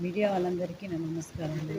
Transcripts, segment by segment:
Media వాళ్ళందరికీ నా నమస్కారాలు.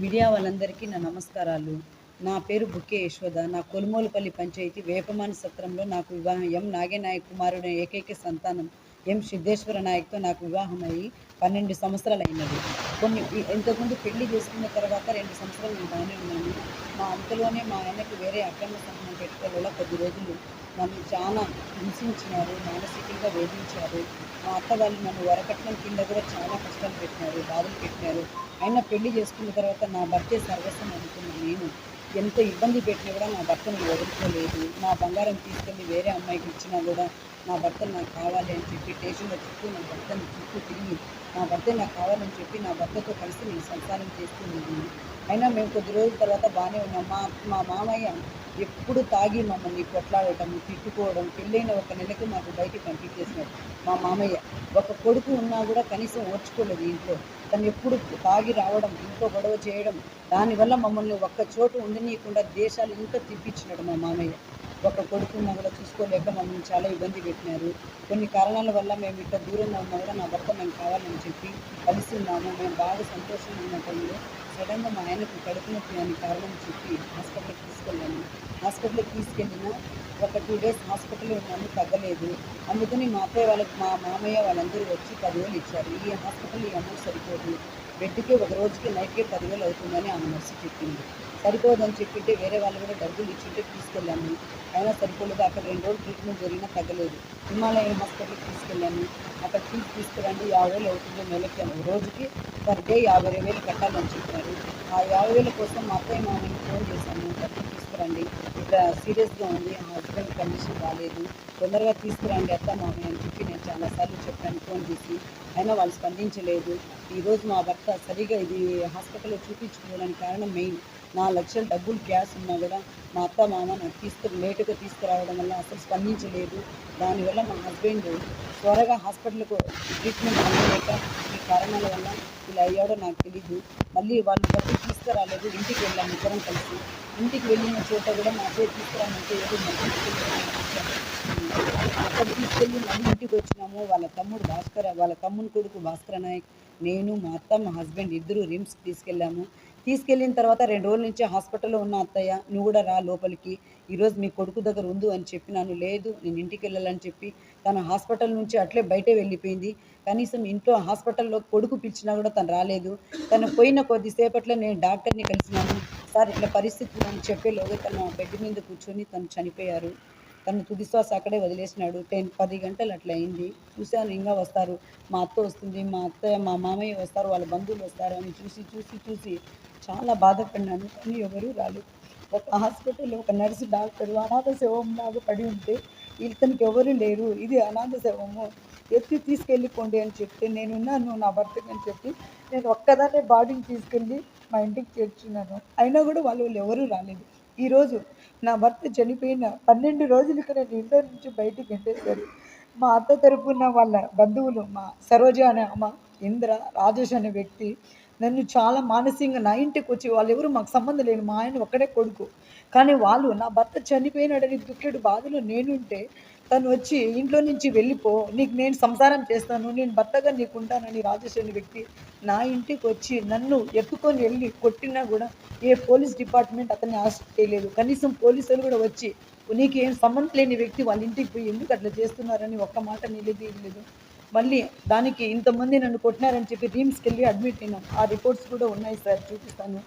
మీడియా వాళ్ళందరికీ నా నమస్కారాలు. నా పేరు బుక్కే యశోద నా కొలుమూలపల్లి పంచాయతీ వేపమాని సత్రంలో నాకు వివాహం. ఎం నాగేనాయక్ కుమారుడు ఏకైక సంతానం. ఎం సిద్ధేశ్వర నాయక్తో నాకు వివాహం అయ్యి పన్నెండు సంవత్సరాలు అయినది కొన్ని ఇంతకుముందు పెళ్ళి చేసుకున్న తర్వాత రెండు సంవత్సరాలు నేను బాగానే ఉన్నాను. మా అంతలోనే మా ఆయనకు వేరే అక్రమ సంబంధం పెట్టుకోవడం వల్ల కొద్ది రోజులు. నన్ను చాలా హింసించినారు మానసికంగా వేధించారు. మా అత్త వాళ్ళు నన్ను వరకట్నం కింద కూడా చాలా కష్టాలు పెట్టినారు బాధలు పెట్టినారు. అయినా పెళ్ళి చేసుకున్న తర్వాత నా భర్తే సర్వస్వం అనుకున్నాను నేను ఎంత ఇబ్బంది పెట్టినా కూడా నా భర్తను వదులుకోలేదు. నా బంగారం తీసుకెళ్ళి వేరే అమ్మాయికి ఇచ్చినా కూడా నా భర్త నాకు కావాలి అని చెప్పి స్టేషన్లో చుట్టూ నా భర్తను చుట్టూ తిరిగి నా భర్త నాకు కావాలని చెప్పి నా భర్తతో కలిసి నేను సంసారం చేస్తున్నాను అయినా మేము కొద్ది రోజుల తర్వాత బాగానే ఉన్నాం. మా మా మామయ్య ఎప్పుడు తాగి మమ్మల్ని కొట్లాడటం తిట్టుకోవడం పెళ్ళైన ఒక నెలకు మాకు బయటికి పంపించేసినాడు మా మామయ్య. ఒక కొడుకు ఉన్నా కూడా కనీసం ఓర్చుకోలేదు ఇంట్లో. తను ఎప్పుడు తాగి రావడం ఇంట్లో గొడవ చేయడం దానివల్ల మమ్మల్ని ఒక్క చోటు ఉండనీయకుండా దేశాలు ఇంకా తిప్పించినాడు మా మామయ్య. ఒక కొడుకు ఉన్నా కూడా చూసుకోలేక మమ్మల్ని చాలా ఇబ్బంది పెట్టినారు. కొన్ని కారణాల వల్ల మేము ఇక్కడ దూరంగా ఉన్నా కూడా నా భర్త మేము కావాలని చెప్పి కలిసి ఉన్నాము. మేము బాగా సంతోషంగా ఉన్న టైంలో సడన్గా మా ఆయనకు కడుపు నొప్పి అని కారణం చెప్పి హాస్పిటల్కి తీసుకెళ్ళాను. హాస్పిటల్కి తీసుకెళ్ళిన ఒక టూ డేస్ హాస్పిటల్లో ఉన్నాను తగ్గలేదు. అందుకని మా అత్తయ్య వాళ్ళకి మా మామయ్య వాళ్ళందరూ వచ్చి పదివేలు ఇచ్చారు. ఈ హాస్పిటల్ ఈ అమౌంట్ సరిపోదు. బెడ్కే ఒక రోజుకి నైట్కే పదివేలు అవుతుందని ఆమె నర్సు చెప్పింది. సరిపోదని చెప్పింటే వేరే వాళ్ళు కూడా డబ్బులు ఇచ్చింటే తీసుకెళ్ళాను. అయినా సరిపోలేదు. అక్కడ రెండు రోజులు ట్రీట్మెంట్ జరిగినా తగ్గలేదు. హిమాలయ హాస్పిటల్కి తీసుకెళ్ళాను. అక్కడ ఫీజు తీసుకురండి. యాభై వేలు అవుతుంది నెలకి. రోజుకి పర్ డే యాభై వేలు కట్టాలని చెప్పారు. ఆ యాభై వేల కోసం మా అత్తయ్య మామయ్యకి ఫోన్ చేశాను. డబ్బులు తీసుకురండి. ఇక్కడ సీరియస్గా ఉంది. ఆ హస్బెండ్ కండిషన్ బాగాలేదు తొందరగా తీసుకురండి అత్త మామయ్య అని చెప్పి నేను చాలాసార్లు చెప్పాను. ఫోన్ చేసి అయినా వాళ్ళు స్పందించలేదు. ఈరోజు మా భర్త సరిగా ఇది హాస్పిటల్లో చూపించుకోవడానికి కారణం మెయిన్. నా లక్షల డబ్బులు క్యాష్ ఉన్నా కూడా మా అత్త మామ నాకు తీసుకు లేటుగా తీసుకురావడం వల్ల అసలు స్పందించలేదు. దానివల్ల మా హస్బెండ్ త్వరగా హాస్పిటల్కు ట్రీట్మెంట్ అందలేక ఈ కారణాల వల్ల ఇలా అయ్యాడో నాకు తెలీదు. మళ్ళీ వాళ్ళు డబ్బులు తీసుకురాలేదు. ఇంటికి వెళ్ళాము ఇద్దరం కలిసి. ఇంటికి వెళ్ళిన చోట కూడా మా అత్తయ్య తీసుకురామంటే ఏదో అక్కడ తీసుకెళ్ళి మళ్ళీ ఇంటికి వచ్చినాము. వాళ్ళ తమ్ముడు భాస్కర్ వాళ్ళ తమ్ముని కొడుకు భాస్కర నాయక్ నేను మా అత్త మా హస్బెండ్ ఇద్దరు రిమ్స్కి తీసుకెళ్ళాము. తీసుకెళ్ళిన తర్వాత రెండు రోజుల నుంచి హాస్పిటల్లో ఉన్న అత్తయ్య నువ్వు కూడా రా లోపలికి. ఈరోజు మీ కొడుకు దగ్గర ఉండు అని చెప్పి నన్ను లేదు నేను ఇంటికి వెళ్ళాలని చెప్పి తను హాస్పిటల్ నుంచి అట్లే బయటే వెళ్ళిపోయింది. కనీసం ఇంట్లో హాస్పిటల్లో కొడుకు పిలిచినా కూడా తను రాలేదు. తను పోయిన కొద్దిసేపట్లో నేను డాక్టర్ని కలిసినాను. సార్ ఇట్లా పరిస్థితి అని చెప్పేలోగా తను బెడ్ మీద కూర్చొని తను చనిపోయారు. తను తుది శ్వాస అక్కడే వదిలేసినాడు. టెన్ పది గంటలు అట్లా అయింది. చూశాను ఇంకా వస్తారు. మా అత్త వస్తుంది. మా అత్తయ్య మా మామయ్య వస్తారు. వాళ్ళ బంధువులు వస్తారు అని చూసి చూసి చూసి చాలా బాధపడినాను. కానీ ఎవరూ రాలేదు. ఒక హాస్పిటల్లో ఒక నర్సు డాక్టరు అనాథ శవం లాగా పడి ఉంటే ఇతనికి ఎవరు లేరు. ఇది అనాథ శవము. ఎత్తి తీసుకెళ్ళిపోండి అని చెప్తే నేనున్నాను నా భర్తకి అని చెప్పి నేను ఒక్కదాన్నే బాడీని తీసుకెళ్ళి మా ఇంటికి చేర్చున్నాను. అయినా కూడా వాళ్ళు ఎవరూ రాలేదు. ఈరోజు నా భర్త చనిపోయిన పన్నెండు రోజులకి నేను ఇంట్లో నుంచి బయటికి వెళ్ళేశారు మా అత్త తరపున వాళ్ళ బంధువులు మా సరోజ అనే అమ్మ ఇంద్ర రాజేష్ అనే వ్యక్తి నన్ను చాలా మానసికంగా నా ఇంటికి వచ్చి వాళ్ళు ఎవరు మాకు సంబంధం లేదు మా ఆయన ఒక్కడే కొడుకు. కానీ వాళ్ళు నా భర్త చనిపోయినాడని దుఃఖుడు బాధలో నేనుంటే తను వచ్చి ఇంట్లో నుంచి వెళ్ళిపో నీకు నేను సంసారం చేస్తాను నేను భర్తగా నీకు ఉంటానని రాజేష్ అనే వ్యక్తి నా ఇంటికి వచ్చి నన్ను ఎత్తుకొని వెళ్ళి కొట్టినా కూడా ఏ పోలీస్ డిపార్ట్మెంట్ అతన్ని అరెస్ట్ చేయలేదు. కనీసం పోలీసులు కూడా వచ్చి నీకు ఏం సంబంధం లేని వ్యక్తి వాళ్ళ ఇంటికి పోయి ఎందుకు అట్లా చేస్తున్నారని ఒక్క మాట నిలదీయలేదు. మళ్ళీ దానికి ఇంతమంది నన్ను కొట్టినారని చెప్పి రీమ్స్కి వెళ్ళి అడ్మిట్ అయినాను ఆ రిపోర్ట్స్ కూడా ఉన్నాయి సార్ చూపిస్తాను.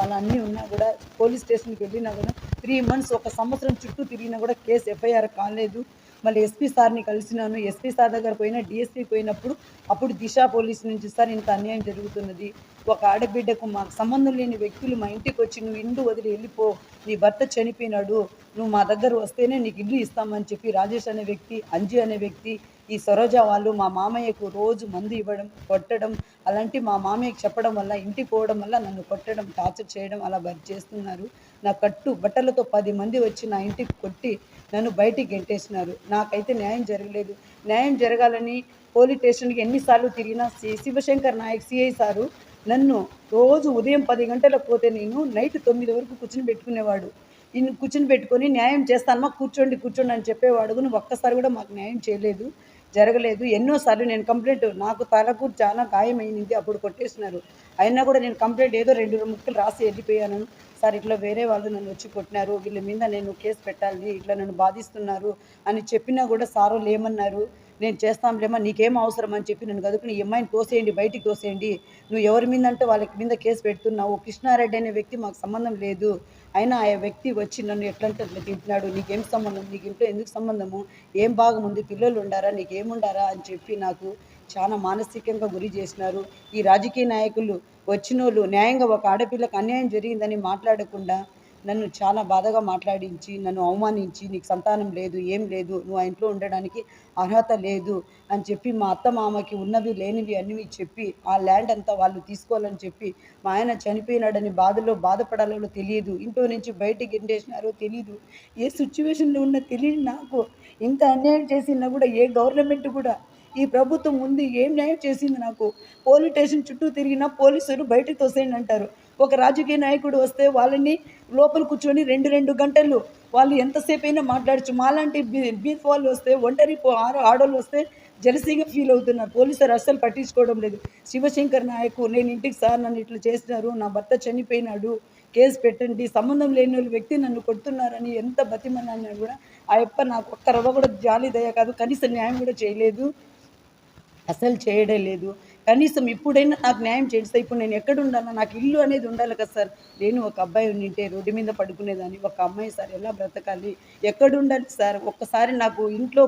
అలా అన్నీ ఉన్నా కూడా పోలీస్ స్టేషన్కి వెళ్ళినా కూడా త్రీ మంత్స్ ఒక సంవత్సరం చుట్టూ తిరిగినా కూడా కేసు ఎఫ్ఐఆర్ కాలేదు. మళ్ళీ ఎస్పీ సార్ని కలిసినాను. ఎస్పీ సార్ దగ్గర పోయినా డిఎస్పీ పోయినప్పుడు అప్పుడు దిశ పోలీస్ నుంచి సార్ ఇంత అన్యాయం జరుగుతున్నది. ఒక ఆడబిడ్డకు మాకు సంబంధం లేని వ్యక్తులు మా ఇంటికి వచ్చి నువ్వు ఇండు వదిలి వెళ్ళిపో. నీ భర్త చనిపోయినాడు. నువ్వు మా దగ్గర వస్తేనే నీకు ఇల్లు ఇస్తామని చెప్పి రాజేష్ అనే వ్యక్తి అంజీ అనే వ్యక్తి ఈ సరోజ వాళ్ళు మా మామయ్యకు రోజు మందు ఇవ్వడం కొట్టడం అలాంటి మా మామయ్యకి చెప్పడం వల్ల ఇంటికి పోవడం వల్ల నన్ను కొట్టడం టార్చర్ చేయడం అలా చేస్తున్నారు. నా కట్టు బట్టలతో పది మంది వచ్చి నా ఇంటికి కొట్టి నన్ను బయటికి గెంటేసినారు. నాకైతే న్యాయం జరగలేదు. న్యాయం జరగాలని పోలీస్ స్టేషన్కి ఎన్నిసార్లు తిరిగినా సి- శివశంకర్ నాయక్ సిఐ సారు నన్ను రోజు ఉదయం పది గంటలకు పోతే నేను నైట్ తొమ్మిది వరకు కూర్చుని పెట్టుకునేవాడు. ఈయన కూర్చుని పెట్టుకొని న్యాయం చేస్తానమ్మా కూర్చోండి కూర్చోండి అని చెప్పేవాడు. కూడా ఒక్కసారి కూడా మాకు న్యాయం చేయలేదు జరగలేదు. ఎన్నోసార్లు నేను కంప్లైంట్ నాకు తలకు చాలా గాయమైంది అప్పుడు కొట్టేసినారు. అయినా కూడా నేను కంప్లైంట్ ఏదో రెండు ముక్కలు రాసి వెళ్ళిపోయాను. సార్ ఇట్లా వేరే వాళ్ళు నన్ను వచ్చి కొట్టినారు వీళ్ళ మీద నేను కేసు పెట్టాలి ఇట్లా నన్ను బాధిస్తున్నారు అని చెప్పినా కూడా సారు లేమన్నారు. నేను చేస్తాంలేమా నీకేం అవసరం అని చెప్పి నన్ను కదుకుని ఈ అమ్మాయిని తోసేయండి బయటికి తోసేయండి. నువ్వు ఎవరి మీద అంటే వాళ్ళకి మీద కేసు పెడుతున్నావు కృష్ణారెడ్డి అనే వ్యక్తి మాకు సంబంధం లేదు. అయినా ఆ వ్యక్తి వచ్చి నన్ను ఎట్లంటే అట్లా తింటున్నాడు నీకేం సంబంధం నీకు ఇంట్లో ఎందుకు సంబంధము ఏం భాగం ఉంది పిల్లలు ఉండారా నీకేముండారా అని చెప్పి నాకు చాలా మానసికంగా గురి చేసినారు. ఈ రాజకీయ నాయకులు వచ్చినోళ్ళు న్యాయంగా ఒక ఆడపిల్లకు అన్యాయం జరిగిందని మాట్లాడకుండా నన్ను చాలా బాధగా మాట్లాడించి నన్ను అవమానించి నీకు సంతానం లేదు ఏం లేదు నువ్వు ఆ ఇంట్లో ఉండడానికి అర్హత లేదు అని చెప్పి మా అత్త మామకి ఉన్నవి లేనివి అన్నీ చెప్పి ఆ ల్యాండ్ అంతా వాళ్ళు తీసుకోవాలని చెప్పి మా ఆయన చనిపోయినాడని బాధలో బాధపడాలో తెలియదు. ఇంట్లో నుంచి బయటికి ఎండేసినారో తెలియదు ఏ సిచ్యువేషన్లో ఉన్నా తెలియదు నాకు. ఇంత అన్యాయం చేసినా కూడా ఏ గవర్నమెంట్ కూడా ఈ ప్రభుత్వం ఉంది ఏం న్యాయం చేసింది నాకు? పోలీస్ స్టేషన్ చుట్టూ తిరిగినా పోలీసులు బయటకు తోసేయండి అంటారు. ఒక రాజకీయ నాయకుడు వస్తే వాళ్ళని లోపల కూర్చొని రెండు రెండు గంటలు వాళ్ళు ఎంతసేపు అయినా మాట్లాడచ్చు. మాలాంటి బీ- వాళ్ళు వస్తే ఒంటరి ఆడోళ్ళు వస్తే జలసీగా ఫీల్ అవుతున్నారు. పోలీసులు అస్సలు పట్టించుకోవడం లేదు. శివశంకర్ నాయకు నేను ఇంటికి సార్ నన్ను ఇట్లా చేసినారు నా భర్త చనిపోయినాడు కేసు పెట్టండి సంబంధం లేని వాళ్ళు వ్యక్తి నన్ను కొడుతున్నారని ఎంత బతిమన్నా కూడా ఆ యప్ప నాకు ఒక్క రవ్వ కూడా జాలి దయ కాదు. కనీసం న్యాయం కూడా చేయలేదు. అసలు చేయడం లేదు. కనీసం ఇప్పుడైనా నాకు న్యాయం చేస్తే ఇప్పుడు నేను ఎక్కడ ఉండాలా? నాకు ఇల్లు అనేది ఉండాలి కదా సార్. నేను ఒక అబ్బాయి ఉండింటే రోడ్డు మీద పడుకునేదాన్ని. ఒక అమ్మాయి సార్ ఎలా బ్రతకాలి? ఎక్కడ ఉండాలి సార్? ఒక్కసారి నాకు ఇంట్లో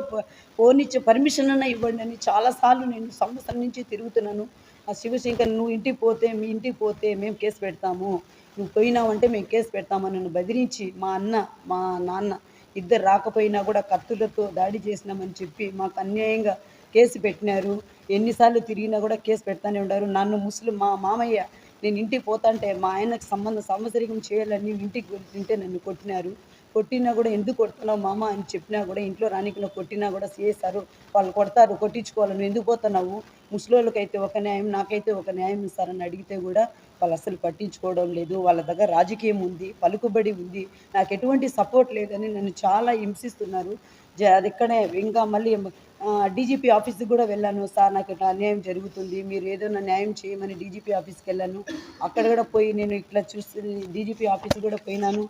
ఫోన్ ఇచ్చే పర్మిషన్ అన్న ఇవ్వండి అని చాలాసార్లు నేను సంవత్సరం నుంచి తిరుగుతున్నాను. ఆ శివశంకర్ నువ్వు ఇంటికి పోతే మీ ఇంటికి పోతే మేము కేసు పెడతాము. నువ్వు పోయినావంటే మేము కేసు పెడతామని నన్ను బెదిరించి మా అన్న మా నాన్న ఇద్దరు రాకపోయినా కూడా కత్తులతో దాడి చేసినామని చెప్పి మాకు అన్యాయంగా కేసు పెట్టినారు. ఎన్నిసార్లు తిరిగినా కూడా కేసు పెడతానే ఉన్నారు నన్ను ముస్లిం మా మామయ్య నేను ఇంటికి పోతాంటే మా ఆయనకు సంబంధం సంవత్సరికం చేయాలని ఇంటికి వెళ్తుంటే నన్ను కొట్టినారు. కొట్టినా కూడా ఎందుకు కొడుతున్నావు మామ అని చెప్పినా కూడా ఇంట్లో రానికి కొట్టినా కూడా చేస్తారు వాళ్ళు కొడతారు. కొట్టించుకోవాలి నువ్వు ఎందుకు పోతున్నావు? ముసలోళ్ళకైతే ఒక న్యాయం నాకైతే ఒక న్యాయం ఇస్తారని అడిగితే కూడా వాళ్ళు అసలు పట్టించుకోవడం లేదు. వాళ్ళ దగ్గర రాజకీయం ఉంది పలుకుబడి ఉంది. నాకు ఎటువంటి సపోర్ట్ లేదని నన్ను చాలా హింసిస్తున్నారు. జ అది ఇక్కడే ఇంకా మళ్ళీ డీజీపీ ఆఫీస్కి కూడా వెళ్ళాను. సార్ నాకు ఇట్లా అన్యాయం జరుగుతుంది. మీరు ఏదైనా న్యాయం చేయమని డీజీపీ ఆఫీస్కి వెళ్ళాను. అక్కడ కూడా పోయి నేను ఇట్లా చూసి డీజీపీ ఆఫీస్కి కూడా పోయినాను.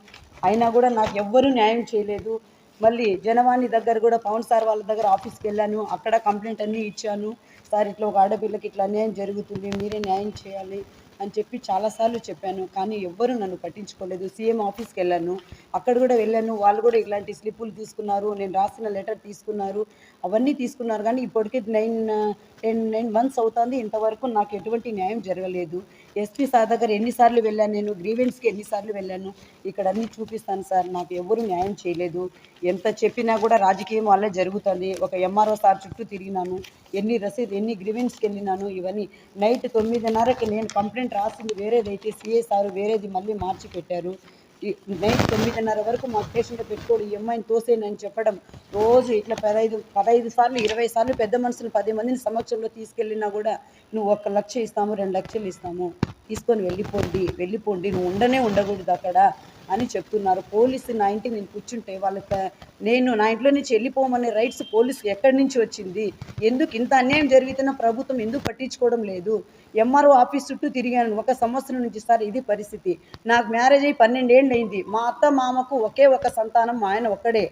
అయినా కూడా నాకు ఎవ్వరూ న్యాయం చేయలేదు. మళ్ళీ జనవాణి దగ్గర కూడా పవన్ సార్ వాళ్ళ దగ్గర ఆఫీస్కి వెళ్ళాను. అక్కడ కంప్లైంట్ అన్నీ ఇచ్చాను. సార్ ఇట్లా ఒక ఆడపిల్లకి ఇట్లా అన్యాయం జరుగుతుంది. మీరే న్యాయం చేయాలి. అని చెప్పి చాలాసార్లు చెప్పాను. కానీ ఎవ్వరూ నన్ను పట్టించుకోలేదు. సీఎం ఆఫీస్కి వెళ్ళాను. అక్కడ కూడా వెళ్ళాను. వాళ్ళు కూడా ఇలాంటి స్లిప్పులు తీసుకున్నారు. నేను రాసిన లెటర్ తీసుకున్నారు. అవన్నీ తీసుకున్నారు. కానీ ఇప్పటికే నైన్ టెన్ నైన్ మంత్స్ అవుతుంది. ఇంతవరకు నాకు ఎటువంటి న్యాయం జరగలేదు. ఎస్పీ సార్ దగ్గర ఎన్నిసార్లు వెళ్ళాను నేను గ్రీవెన్స్కి ఎన్నిసార్లు వెళ్ళాను. ఇక్కడ అన్నీ చూపిస్తాను సార్ నాకు ఎవరు న్యాయం చేయలేదు. ఎంత చెప్పినా కూడా రాజకీయం వల్ల జరుగుతుంది. ఒక ఎంఆర్ఓ సార్ చుట్టూ తిరిగినాను. ఎన్ని రసీదు ఎన్ని గ్రీవెన్స్కి వెళ్ళినాను ఇవన్నీ. నైట్ తొమ్మిదిన్నరకి నేను కంప్లైంట్ రాసింది వేరేదైతే సిఏ సార్ వేరేది మళ్ళీ మార్చి పెట్టారు. నైట్ తొమ్మిదిన్నర వరకు మా స్టేషన్లో పెట్టుకోడు ఈ అమ్మాయిని తోసేనని చెప్పడం రోజు ఇట్లా పదహైదు పదహైదు సార్లు ఇరవై సార్లు పెద్ద మనుషులు పది మందిని సమక్షంలో తీసుకెళ్ళినా కూడా నువ్వు ఒక లక్ష ఇస్తాము రెండు లక్షలు ఇస్తాము తీసుకొని వెళ్ళిపోండి వెళ్ళిపోండి నువ్వు ఉండనే ఉండకూడదు అక్కడ. అని చెప్తున్నారు. పోలీసు నా ఇంటికి నేను కూర్చుంటే వాళ్ళకి నేను నా ఇంట్లో నుంచి వెళ్ళిపోమనే రైట్స్ పోలీసు ఎక్కడి నుంచి వచ్చింది? ఎందుకు ఇంత అన్యాయం జరుగుతున్న ప్రభుత్వం ఎందుకు పట్టించుకోవడం లేదు? ఎంఆర్ఓ ఆఫీస్ చుట్టూ తిరిగాను. ఒక సంవత్సరం నుంచి సార్ ఇది పరిస్థితి. నాకు మ్యారేజ్ అయ్యి పన్నెండేళ్ళు అయింది మా అత్త మామకు ఒకే ఒక సంతానం మా ఆయన ఒక్కడే.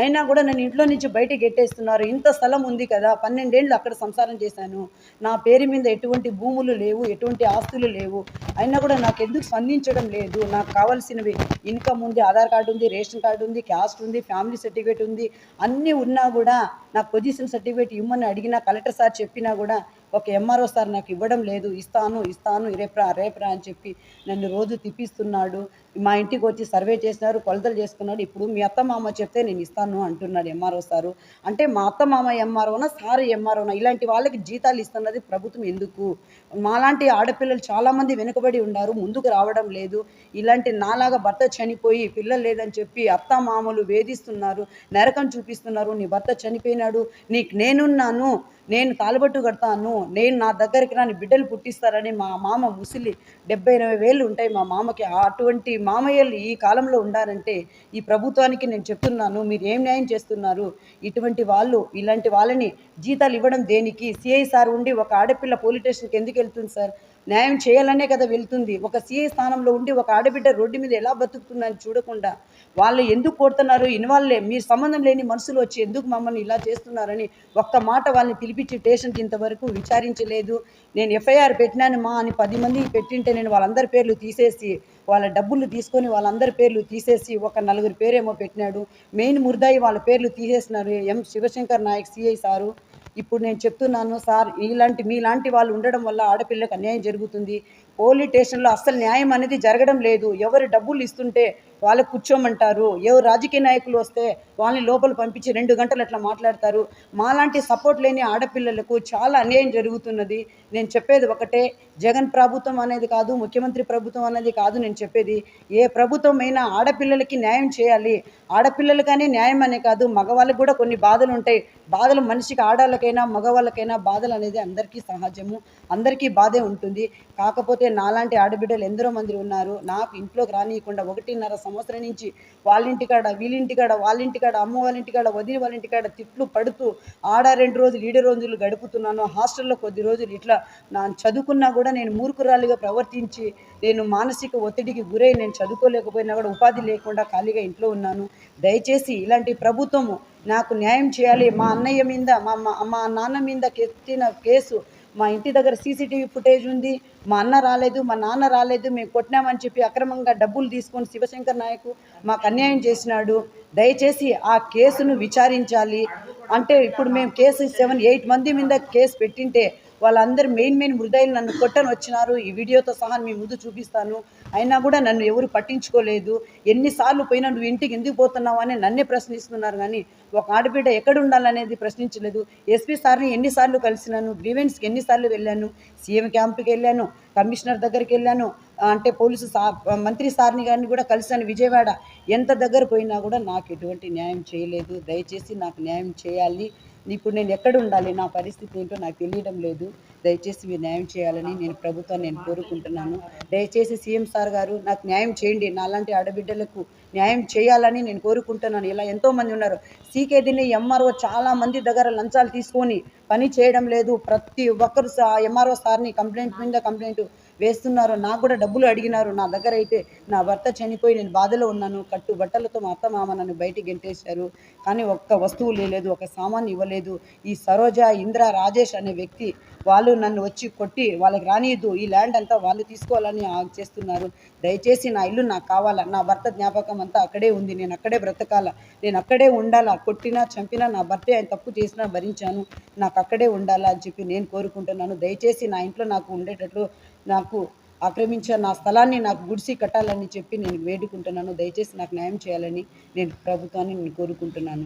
అయినా కూడా నన్ను ఇంట్లో నుంచి బయటకు గెట్టేస్తున్నారు ఇంత స్థలం ఉంది కదా పన్నెండేళ్ళు అక్కడ సంసారం చేశాను. నా పేరు మీద ఎటువంటి భూములు లేవు ఎటువంటి ఆస్తులు లేవు. అయినా కూడా నాకు ఎందుకు స్పందించడం లేదు? నాకు కావాల్సినవి ఇన్కమ్ ఉంది ఆధార్ కార్డు ఉంది రేషన్ కార్డు ఉంది క్యాస్ట్ ఉంది ఫ్యామిలీ సర్టిఫికేట్ ఉంది. అన్నీ ఉన్నా కూడా నాకు పొజిషన్ సర్టిఫికేట్ ఇవ్వమని అడిగినా కలెక్టర్ సార్ చెప్పినా కూడా ఒక ఎంఆర్ఓ సార్ నాకు ఇవ్వడం లేదు ఇస్తాను ఇస్తాను రేపురా రేపురా అని చెప్పి నన్ను రోజు తిప్పిస్తున్నాడు. మా ఇంటికి వచ్చి సర్వే చేసినారు కొలతలు చేసుకున్నాడు. ఇప్పుడు మీ అత్త మామ చెప్తే నేను ఇస్తాను అంటున్నాడు ఎంఆర్ఓ సారు. అంటే మా అత్త మామ ఎంఆర్ఓనా సార్ ఎంఆర్ఓనా? ఇలాంటి వాళ్ళకి జీతాలు ఇస్తున్నది ప్రభుత్వం ఎందుకు? మాలాంటి ఆడపిల్లలు చాలామంది వెనుకబడి ఉన్నారు ముందుకు రావడం లేదు. ఇలాంటి నాలాగా భర్త చనిపోయి పిల్లలు లేదని చెప్పి అత్త మామలు వేధిస్తున్నారు నరకం చూపిస్తున్నారు. నీ భర్త చనిపోయినాడు నీకు నేనున్నాను నేను తాలుబట్టు కడతాను నేను నా దగ్గరికి రాని బిడ్డలు పుట్టిస్తారని మా మామ ముసిలి డెబ్బై ఎనభై వేలు ఉంటాయి మా మామకి. అటువంటి మామయ్యలు ఈ కాలంలో ఉండారంటే ఈ ప్రభుత్వానికి నేను చెప్తున్నాను మీరు ఏం న్యాయం చేస్తున్నారు? ఇటువంటి వాళ్ళు ఇలాంటి వాళ్ళని జీతాలు ఇవ్వడం దేనికి? సిఐ సార్ ఉండి ఒక ఆడపిల్ల పోలీస్ స్టేషన్కి ఎందుకు వెళ్తుంది సార్? న్యాయం చేయాలనే కదా వెళ్తుంది. ఒక సీఏ స్థానంలో ఉండి ఒక ఆడబిడ్డ రోడ్డు మీద ఎలా బతుకుతుందని చూడకుండా వాళ్ళు ఎందుకు కొడుతున్నారు? ఇన్వాల్వ్ మీ సంబంధం లేని మనుషులు వచ్చి ఎందుకు మమ్మల్ని ఇలా చేస్తున్నారని ఒక్క మాట వాళ్ళని పిలిపించి స్టేషన్కి ఇంతవరకు విచారించలేదు. నేను ఎఫ్ఐఆర్ పెట్టినాను మా అని పది మంది పెట్టింటే నేను వాళ్ళందరి పేర్లు తీసేసి వాళ్ళ డబ్బులు తీసుకొని వాళ్ళందరి పేర్లు తీసేసి ఒక నలుగురు పేరేమో పెట్టినాడు. మెయిన్ ముర్దాయి వాళ్ళ పేర్లు తీసేసినారు. M. Shivashankar Nayak CI sir. ఇప్పుడు నేను చెప్తున్నాను సార్ ఇలాంటి మీలాంటి వాళ్ళు ఉండడం వల్ల ఆడపిల్లకు అన్యాయం జరుగుతుంది. పోలీస్ స్టేషన్లో అస్సలు న్యాయం అనేది జరగడం లేదు. ఎవరు డబ్బులు ఇస్తుంటే వాళ్ళకు కూర్చోమంటారు. ఎవరు రాజకీయ నాయకులు వస్తే వాళ్ళని లోపల పంపించి రెండు గంటలు అట్లా మాట్లాడతారు. మాలాంటి సపోర్ట్ లేని ఆడపిల్లలకు చాలా అన్యాయం జరుగుతున్నది. నేను చెప్పేది ఒకటే జగన్ ప్రభుత్వం అనేది కాదు ముఖ్యమంత్రి ప్రభుత్వం అనేది కాదు నేను చెప్పేది. ఏ ప్రభుత్వం అయినా ఆడపిల్లలకి న్యాయం చేయాలి. ఆడపిల్లలకనే న్యాయం అనే కాదు మగవాళ్ళకి కూడా కొన్ని బాధలు ఉంటాయి. బాధలు మనిషికి ఆడవాళ్ళకైనా మగవాళ్ళకైనా బాధలు అనేది అందరికీ సహజము. అందరికీ బాధే ఉంటుంది. కాకపోతే నాలాంటి ఆడబిడ్డలు ఎందరో మంది ఉన్నారు. నాకు ఇంట్లోకి రానియకుండా ఒకటిన్నర సంవత్సరం నుంచి వాళ్ళింటికాడ వీళ్ళింటికాడ వాళ్ళింటికాడ అమ్మ వాళ్ళ ఇంటికాడ వదిలి వాళ్ళ ఇంటికాడ తిట్లు పడుతూ ఆడ రెండు రోజులు ఈడ రోజులు గడుపుతున్నాను. హాస్టల్లో కొద్ది రోజులు ఇట్లా నా చదువుకున్నా కూడా నేను మూర్ఖురాలిగా ప్రవర్తించి నేను మానసిక ఒత్తిడికి గురై నేను చదువుకోలేకపోయినా కూడా ఉపాధి లేకుండా ఖాళీగా ఇంట్లో ఉన్నాను. దయచేసి ఇలాంటి ప్రభుత్వము నాకు న్యాయం చేయాలి. మా అన్నయ్య మీద మా మా- మా నాన్న మీద ఎత్తిన కేసు మా ఇంటి దగ్గర సీసీటీవీ ఫుటేజ్ ఉంది మా అన్న రాలేదు మా నాన్న రాలేదు మేము కొట్టినామని చెప్పి అక్రమంగా డబ్బులు తీసుకొని శివశంకర్ నాయకు మాకు అన్యాయం చేసినాడు. దయచేసి ఆ కేసును విచారించాలి. అంటే ఇప్పుడు మేము కేసు సెవెన్ ఎయిట్ మంది మీద కేసు పెట్టింటే వాళ్ళందరూ మెయిన్ మెయిన్ మృదయులు నన్ను కొట్టని వచ్చినారు. ఈ వీడియోతో సహా మీ ముందు చూపిస్తాను. అయినా కూడా నన్ను ఎవరు పట్టించుకోలేదు. ఎన్నిసార్లు పోయినా నువ్వు ఇంటికి ఎందుకు పోతున్నావు అని నన్నే ప్రశ్నిస్తున్నారు. కానీ ఒక ఆడబిడ్డ ఎక్కడ ఉండాలనేది ప్రశ్నించలేదు. ఎస్పీ సార్ని ఎన్నిసార్లు కలిసినాను. గ్రీవెన్స్కి ఎన్నిసార్లు వెళ్ళాను. సీఎం క్యాంప్కి వెళ్ళాను. కమిషనర్ దగ్గరికి వెళ్ళాను. అంటే పోలీసు సా మంత్రి సార్ని గారిని కూడా కలిశాను. విజయవాడ. ఎంత దగ్గర పోయినా కూడా నాకు ఎటువంటి న్యాయం చేయలేదు. దయచేసి నాకు న్యాయం చేయాలి. ఇప్పుడు నేను ఎక్కడ ఉండాలి? నా పరిస్థితి ఏంటో నాకు తెలియడం లేదు. దయచేసి మీరు న్యాయం చేయాలని నేను ప్రభుత్వాన్ని నేను కోరుకుంటున్నాను. దయచేసి సీఎం సార్ గారు నాకు న్యాయం చేయండి. నాలాంటి ఆడబిడ్డలకు న్యాయం చేయాలని నేను కోరుకుంటున్నాను. ఇలా ఎంతోమంది ఉన్నారు. సీకేదిని ఎంఆర్ఓ చాలా మంది దగ్గర లంచాలు తీసుకొని పని చేయడం లేదు. ప్రతి ఒక్కరు ఎంఆర్ఓ సార్ని కంప్లైంట్ మీద కంప్లైంట్ వేస్తున్నారు. నాకు కూడా డబ్బులు అడిగినారు. నా దగ్గర అయితే నా భర్త చనిపోయి నేను బాధలో ఉన్నాను. కట్టు బట్టలతో మా అత్త మామ నన్ను బయటికి గెంటేశారు. కానీ ఒక్క వస్తువు లేదు ఒక సామాన్ ఇవ్వలేదు. ఈ సరోజ ఇంద్ర రాజేష్ అనే వ్యక్తి వాళ్ళు నన్ను వచ్చి కొట్టి వాళ్ళకి రానియద్దు. ఈ ల్యాండ్ అంతా వాళ్ళు తీసుకోవాలని చేస్తున్నారు. దయచేసి నా ఇల్లు నాకు కావాలా? నా భర్త జ్ఞాపకం అంతా అక్కడే ఉంది. నేను అక్కడే బ్రతకాలా? నేను అక్కడే ఉండాలా? కొట్టినా చంపినా నా భర్త ఆయన తప్పు చేసినా భరించాను. నాకు అక్కడే ఉండాలా అని చెప్పి నేను కోరుకుంటున్నాను. దయచేసి నా ఇంట్లో నాకు ఉండేటట్లు నాకు ఆక్రమించిన నా స్థలాన్ని నాకు గుడిసి కట్టాలని చెప్పి నేను వేడుకుంటున్నాను. దయచేసి నాకు న్యాయం చేయాలని నేను ప్రభుత్వాన్ని నేను కోరుకుంటున్నాను.